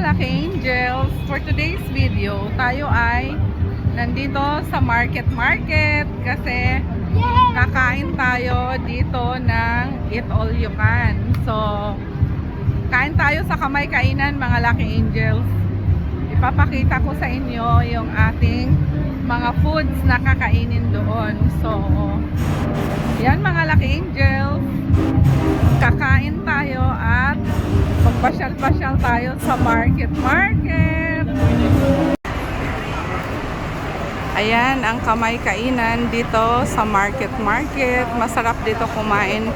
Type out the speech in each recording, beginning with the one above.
Lucky Angels! For today's video, tayo ay nandito sa Market Market kasi kakain tayo dito ng Eat All You Can. So, kain tayo sa kamay kainan mga Lucky Angels. Ipapakita ko sa inyo yung ating mga foods na kakainin doon. So, yan mga Lucky Angels. Kakain tayo at magpasyal-pasyal tayo sa market market. Ayan ang kamay kainan dito sa market market. Masarap dito kumain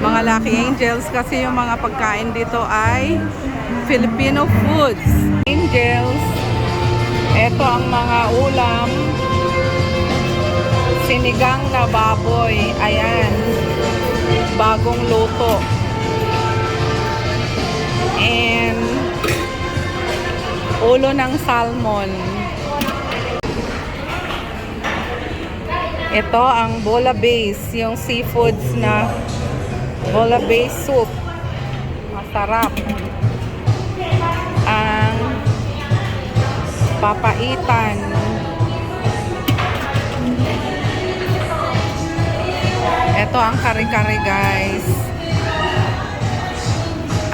mga Lucky Angels kasi yung mga pagkain dito ay Filipino foods. Angels, ito ang mga ulam. Sinigang na baboy. Ayan. Bagong luto. And ulo ng salmon. Ito ang bola base, yung seafoods na bola base soup. Masarap. Papaitan. Ito ang kare-kare guys.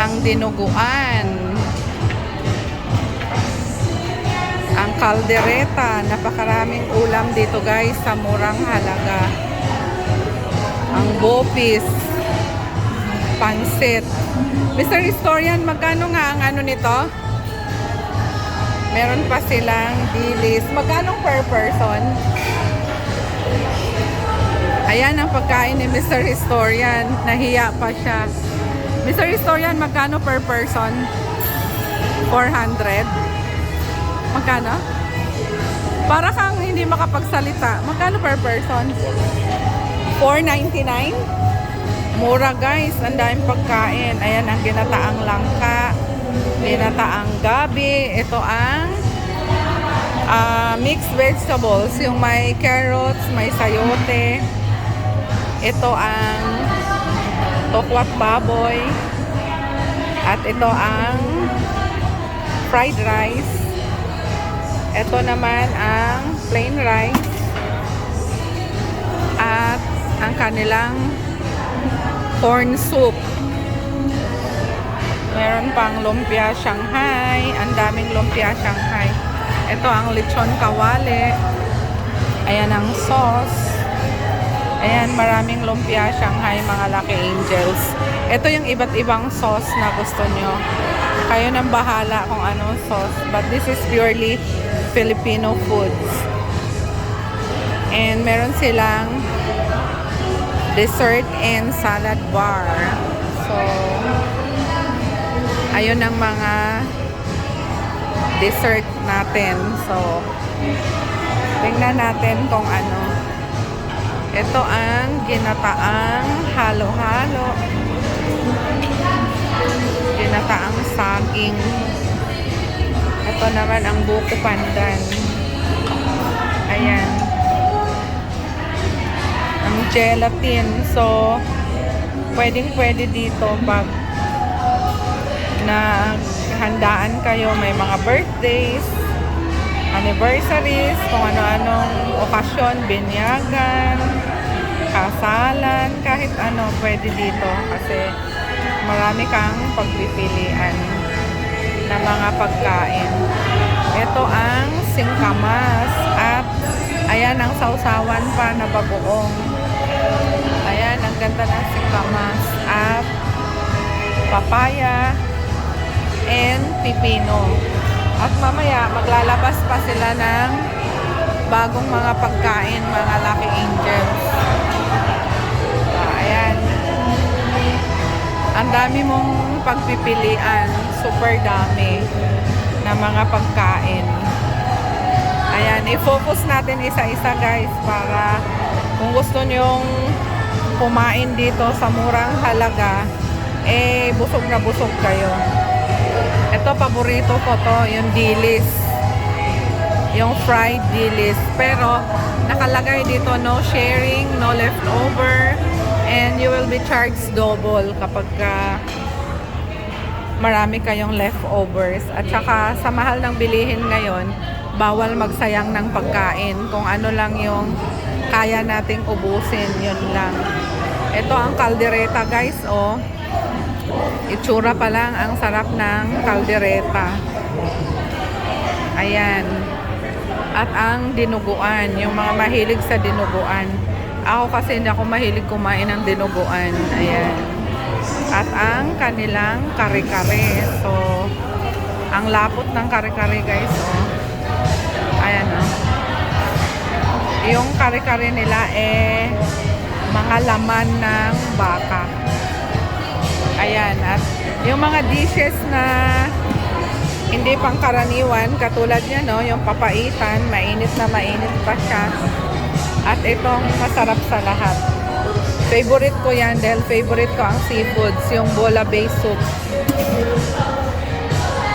Ang dinuguan. Ang kaldereta. Napakaraming ulam dito guys sa murang halaga. Ang bopis. Pansit. Mr. Historian, magkano nga ang ano nito? Meron pa silang dilis. Magkano per person? Ayan ang pagkain ni Mr. Historian. Nahiya pa siya. Mr. Historian, magkano per person? 400? Magkano? Para kang hindi makapagsalita. Magkano per person? 499? Mura guys. Ang daming pagkain. Ayan ang ginataang langka. Ginataang gabi. Ito ang ah, mixed vegetables. Yung may carrots, may sayote. Ito ang tokwat baboy. At ito ang fried rice. Ito naman ang plain rice. At ang kanilang corn soup. Meron pang lumpia Shanghai. Ang daming lumpia Shanghai. Ito ang lechon kawali. Ayan ang sauce. Ayan, maraming lumpia Shanghai, mga Lucky Angels. Ito yung iba't ibang sauce na gusto nyo. Kayo nang bahala kung anong sauce. But this is purely Filipino foods. And meron silang dessert and salad bar. So, ayun ang mga dessert natin. So, tingnan natin kung ano. Ito ang ginataang halo-halo. Ginataang saging. Ito naman ang buko pandan. Ayan. Ang gelatin. So, pwedeng pwede dito pag na handaan kayo, may mga birthdays, anniversaries, kung ano-anong okasyon, binyagan, kasalan, kahit ano pwede dito kasi marami kang pagpipilian na mga pagkain. Ito ang singkamas at ayan ang sausawan pa na bagoong. Ayan, ang ganda ng singkamas at papaya and pipino. At mamaya, maglalabas pa sila ng bagong mga pagkain, mga Lucky Angels. Ah, ayan. Ang dami mong pagpipilian. Super dami na mga pagkain. Ayan, i-focus natin isa-isa guys para kung gusto nyong kumain dito sa murang halaga, eh busog na busog kayo. Ito, paborito ko to, yung dilis. Yung fried dilis. Pero, nakalagay dito, no sharing, no leftover, and you will be charged double kapag ka marami kayong leftovers. At saka sa mahal ng bilihin ngayon, bawal magsayang ng pagkain. Kung ano lang yung kaya nating ubusin, yun lang. Ito ang kaldereta guys, oh. Itsura pa lang ang sarap ng kaldereta. Ayan. At ang dinuguan, yung mga mahilig sa dinuguan. Ako kasi hindi ako mahilig kumain ng dinuguan. Ayan. At ang kanilang kare-kare. So, ang lapot ng kare-kare guys, oh. Ayan, oh. Yung kare-kare nila eh mga laman ng baka. Ayan, at yung mga dishes na hindi pangkaraniwan, katulad niya, no, yung papaitan, mainit na mainit pa siya. At itong masarap sa lahat. Favorite ko yan dahil favorite ko ang seafoods, yung bola base soup.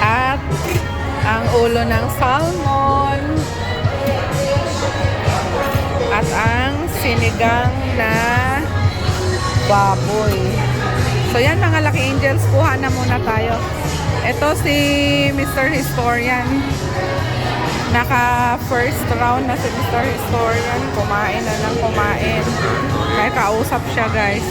At ang ulo ng salmon. At ang sinigang na baboy. So yan mga Lucky Angels, kuha na muna tayo. Ito si Mr. Historian. Naka first round na si Mr. Historian. Kumain na lang kumain. Kaya kausap siya guys.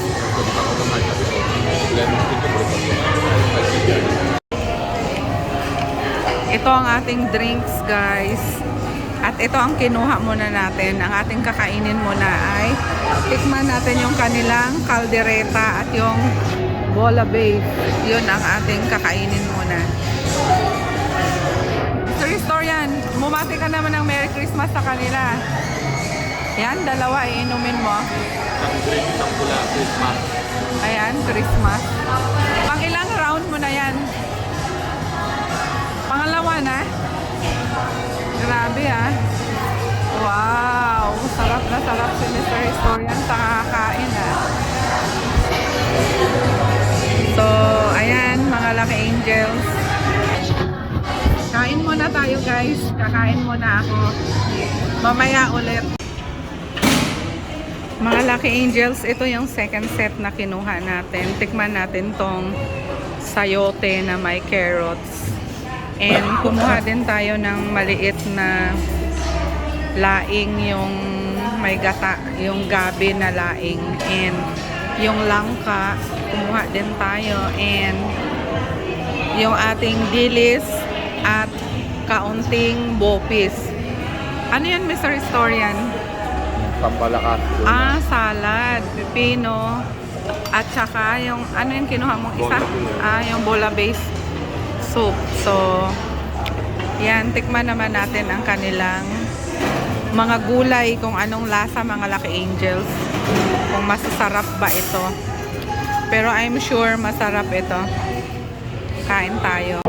Ito ang ating drinks guys. At ito ang kinuha muna natin. Ang ating kakainin muna ay tikman natin yung kanilang kaldereta at yung bola base. Yun ang ating kakainin muna. Mr. Historian, bumati ka naman ng Merry Christmas sa kanila. Yan, dalawa iinumin mo. Drink, isang pula, Christmas. Ayan, Christmas. Pang ilang round mo na yan? Pangalawa na? Grabe ah. Wow! Sarap na sarap si Mr. Historian sa kakain ah. So, ayan mga Lucky Angels. Kain muna tayo guys. Kakain muna ako. Mamaya ulit. Mga Lucky Angels, ito yung second set na kinuha natin. Tikman natin tong sayote na may carrots. And kumuha din tayo ng maliit na laing yung may gata, yung gabi na laing. And yung langka, kumuha din tayo. And yung ating dilis at kaunting bopis. Ano yan, Mr. Historian? Pampalakas. Ah, salad, pipino, at saka yung, ano yung kinuha mong isa? Bola. Ah, yung bola base soup. So, yan, tikman naman natin ang kanilang mga gulay, kung anong lasa mga Lucky Angels. Kung masasarap ba ito. Pero I'm sure masarap ito. Kain tayo.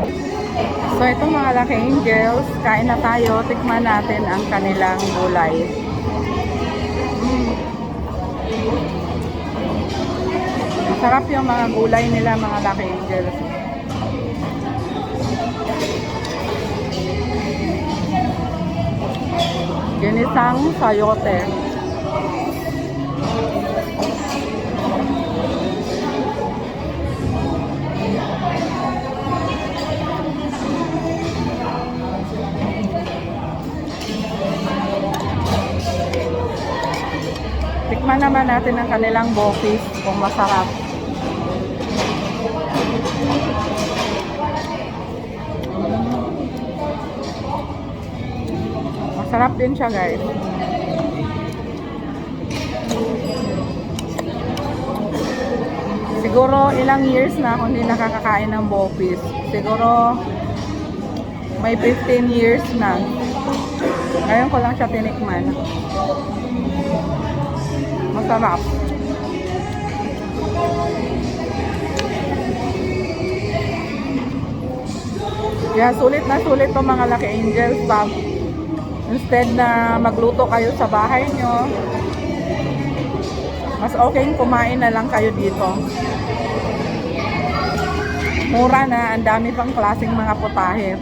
So, itong mga Lucky Angels, kain na tayo. Tikman natin ang kanilang gulay. Masarap yung mga gulay nila, mga Lucky Angels. Ginisang sayote. Tikman naman natin ang kanilang bofis kung masarap. Masarap din siya guys. Siguro ilang years na ako hindi nakakakain ng bofis. Siguro may 15 years na. Ngayon ko lang siya tinikman. Masarap. Kaya sulit na sulit to mga Lucky Angels pag instead na magluto kayo sa bahay nyo mas okay kumain na lang kayo dito. Mura na ang dami pang klaseng mga putahe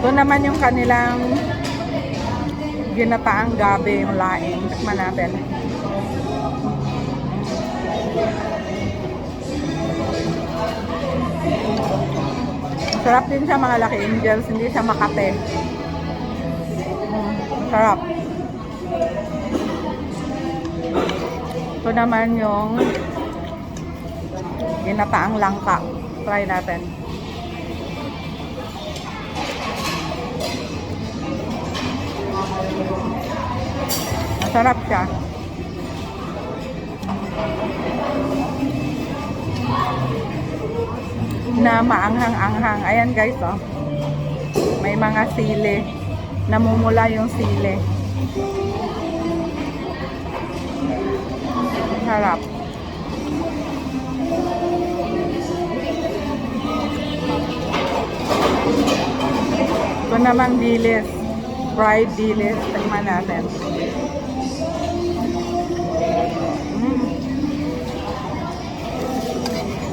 ito naman yung kanilang ginataang gabi yung laing. Tikman natin Masarap din siya mga Lucky Angels, hindi siya makate. Mm, Masarap. Ito naman yung ginataang langka. Try natin. Masarap siya. Na maanghang-anghang. Ayan guys, oh. May mga sili. Namumula yung sili. Sarap. Ito naman dilis. Fried dilis. Tingnan natin.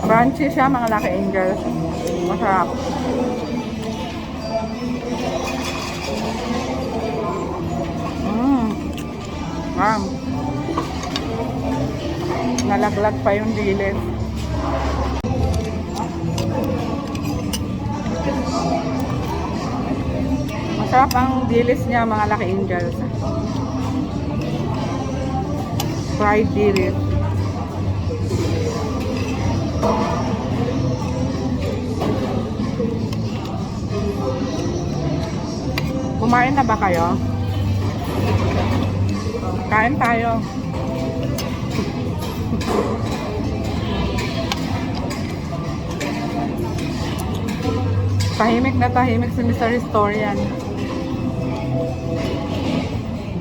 Crunchy siya mga Lucky Angels. Masarap. Mm. Wow. Nalaglag pa yung dilis. Masarap ang dilis niya mga Lucky Angels. Fried dilis. Kumain na ba kayo? Kain tayo. Tahimik na tahimik si Mr. Historian.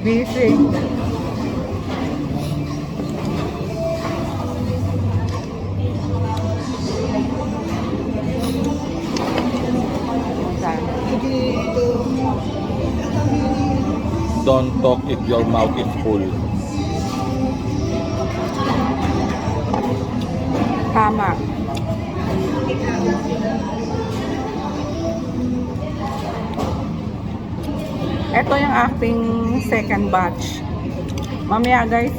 Busy. Don't talk if your mouth is full. Tama. Ito yung ating second batch. Mamaya guys,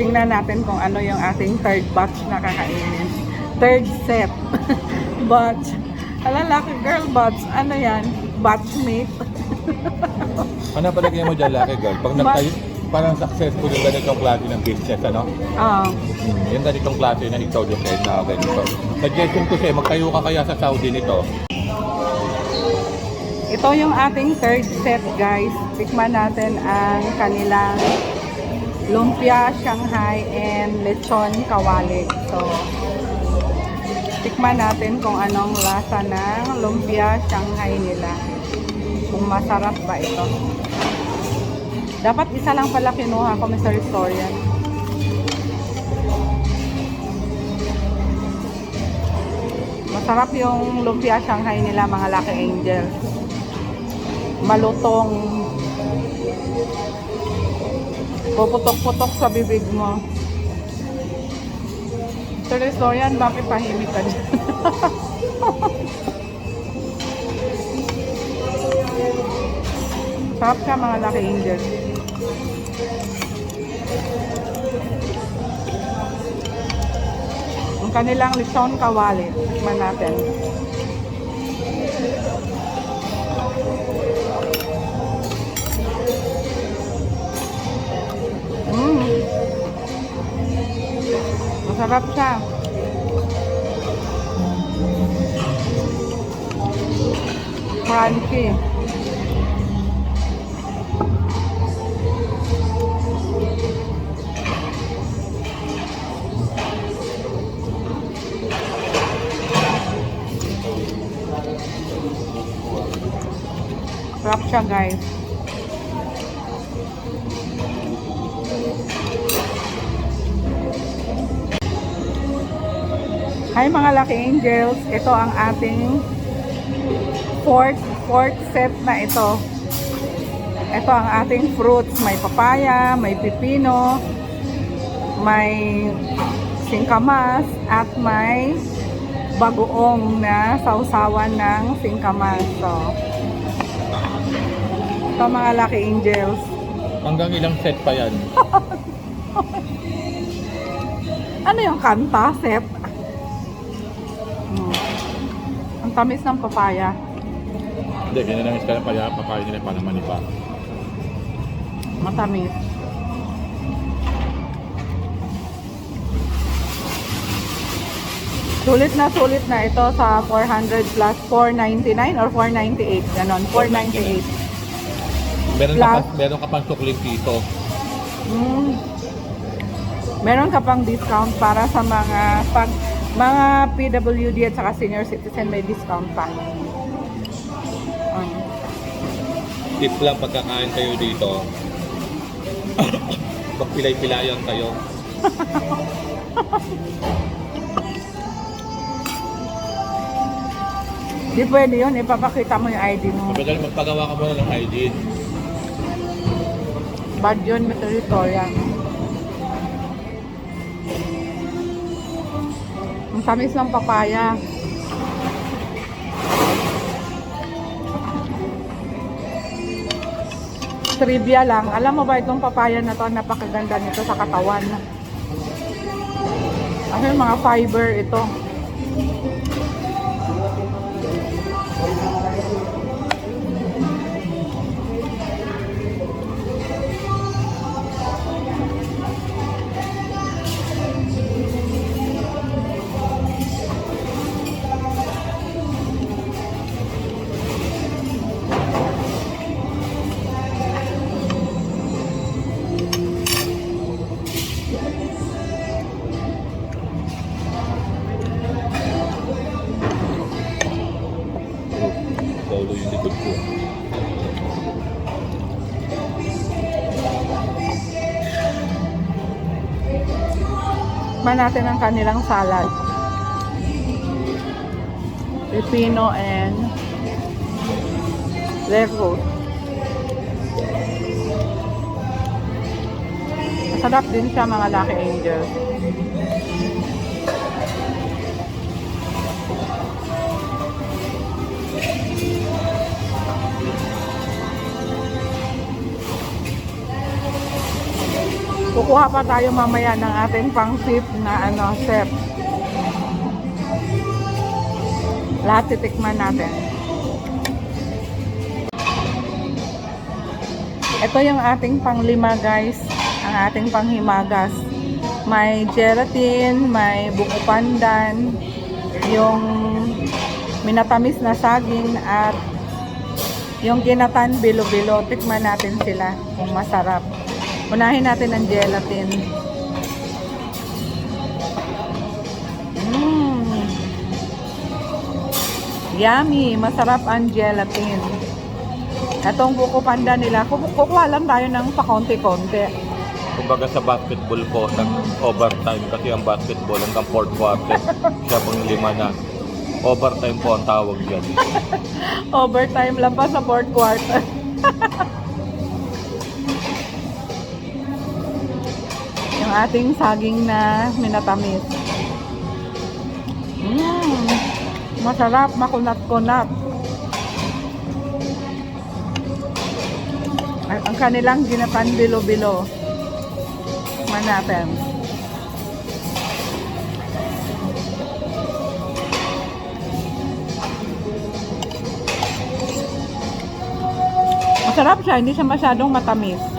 tingnan natin kung ano yung ating third batch na kakainin. Third set. batch. Alalaki girl batch. Ano yan? Batchmate. Ano palagay mo dyan, Lucky Girl? Pag nagtayo, parang successful yung ganitong klase ng business, ano? Ah. Hmm. Yung ganitong klase na ikaw yung head na ganito. Suggestion ko sa'yo, magtayo ka kaya sa Saudi nito. Ito yung ating third set guys. Tikman natin ang kanilang lumpia Shanghai and lechon kawali. So, tikman natin kung anong lasa ng lumpia Shanghai nila. Kung masarap ba ito. Dapat isa lang pala kinuha ko, Mr. Historian. Masarap yung lumpia Shanghai nila, mga Lucky Angels malutong puputok-putok sa bibig mo. Historian, bakit tahimik ka dyan? Sarap ka mga Lucky Angels. Ang kanilang lechon kawali. Tikman natin. Mm. Masarap siya. Crunchy. Siya guys. Hi mga Lucky Angels, ito ang ating fourth, fourth set na ito. Ito ang ating fruits. May papaya, may pipino, may singkamas, at may bagoong na sausawan ng singkamas. So, ito mga Lucky Angels. Hanggang ilang set pa yan? Ano yung kanta, Seth? Hmm. Ang tamis ng papaya. Hindi, ganyan lang iskala pa pakain nila para manipa. Matamis. Sulit na sulit na ito sa 400 plus 499 or 498. Ganon, 498. Meron ka, Plus. pa, meron ka pang sukling piso. Mm. Meron ka pang discount para sa mga pag mga PWD at saka senior citizen may discount pa. Um, Tip lang pagkakain kayo dito. Magpilay-pilayan kayo. di pwede yun, ipapakita mo yung ID mo. Kapag magpagawa ka muna ng ID. Mr. Victoria. Ang tamis ng papaya. Trivia lang. Alam mo ba itong papaya na to, napakaganda nito sa katawan. Ano yung mga fiber ito. Tikman natin ang kanilang salad. Pepino and lettuce. Masarap din siya mga Lucky Angel. Kukuha pa tayo mamaya ng ating pang sip na ano, chef. Lahat titikman natin. Ito yung ating panglima guys. Ang ating panghimagas. May gelatin, may buko pandan, yung minatamis na saging at yung ginatan bilo-bilo. Tikman natin sila kung masarap. Unahin natin ang gelatin. Mmm. Yummy. Masarap ang gelatin. Itong buko panda nila, kuku- kukuha lang tayo ng pakonti-konti. Kumbaga sa basketball po, nag-overtime kasi ang basketball hanggang fourth quarter. Siya pang lima na. Overtime po ang tawag dyan. Overtime lang pa sa fourth quarter. Yung ating saging na minatamis. Mmm. Masarap, makunat-kunat. At ang kanilang ginatan bilo-bilo. Man natin. Masarap siya, hindi siya masyadong matamis.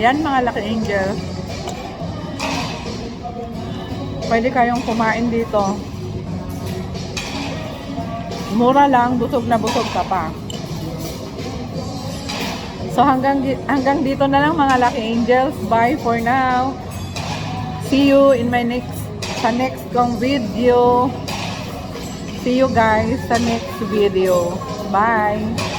Ayan mga Lucky Angel. Pwede kayong kumain dito. Mura lang, busog na busog ka pa. So hanggang hanggang dito na lang mga Lucky Angels. Bye for now. See you in my next sa next kong video. See you guys sa next video. Bye!